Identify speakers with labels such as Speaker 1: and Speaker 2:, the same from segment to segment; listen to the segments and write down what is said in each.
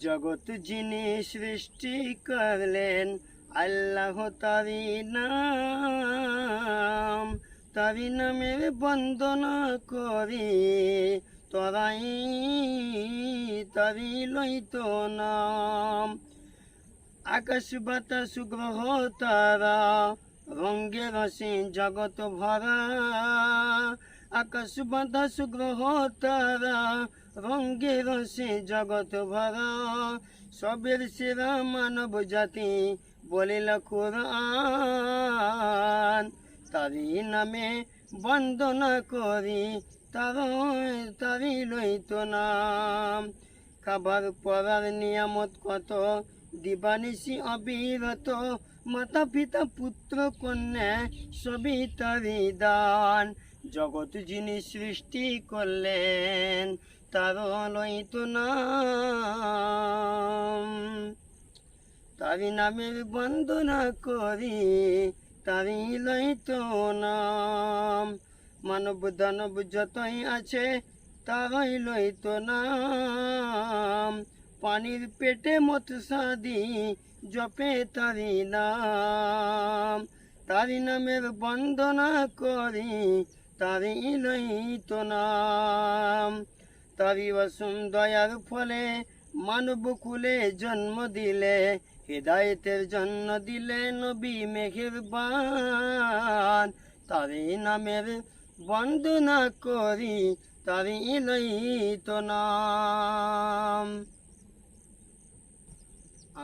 Speaker 1: জগৎ যিনি সৃষ্টি করলেন, আল্লাহ তারি নাম। তারি নামের বন্দনা করি, তরাই তারি লইত নাম। আকাশ, বাতাস, গ্রহ তারা রঙ্গে রসে জগৎ ভরা। আকাশ, বাতাস, গ্রহ তারা রঙ্গে রসে জগৎ ভরা, সবের সেরা মানব জাতি বলিল কোরআন। তারি নামে বন্দনা করি তার তারি লইত নাম। খাবার পড়ার নিয়ামত কত দিবানিসি অবিরত। মাতা পিতা পুত্র, কন্যা, সবই তারি দান। জগৎ যিনি সৃষ্টি করলেন, তার লইত নাম। তারি নামের বন্দনা করি তারি লইত নাম। মানব দানব যতই আছে, তারই লইত নাম। পানির পেটে মৎসাদি জপে তারি নাম। তারি নামের বন্দনা করি তারি লইত নাম। তারি অসুম দয়ার ফলে মানব কুলে জন্ম দিলে, হৃদায়তের জন্ম দিলে নবী মেঘের বান তারি নামের বন্দনা করি, তারি লইত নাম।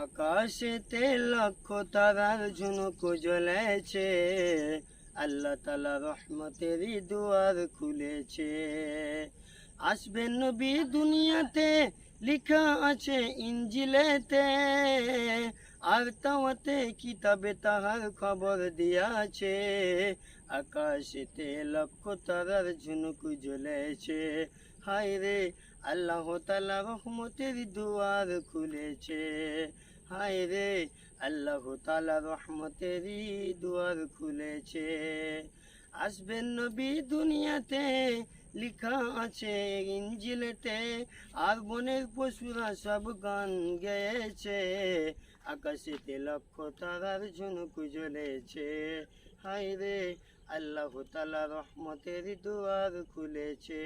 Speaker 1: আকাশেতে লক্ষ তারার ঝুনুক জ্বলেছে আল্লাহ তালা রহমতেরই দুয়ার খুলেছে। আসবেন নবী দুনিয়াতে, লিখা আছে ইঞ্জিলেতে আর তাওয়াতে কিতাবে তাহার খবর দিয়াছে। আকাশেতে লক্ষ তারার ঝুনুক জ্বলেছে। হায় রে, আল্লাহ তালা রহমতের দুয়ার খুলেছে। হায় রে আল্লাহ তালা রহমতেরই দুয়ার খুলেছে। আসবেন নবী দুনিয়াতে, লিখা আছে ইঞ্জিলেতে, আর বনের পশুরা সব গান গেয়েছে। আকাশেতে লক্ষ তারার ঝুনুক জ্বলেছে। হায় রে, আল্লাহ তালা রহমতের দুয়ার খুলেছে।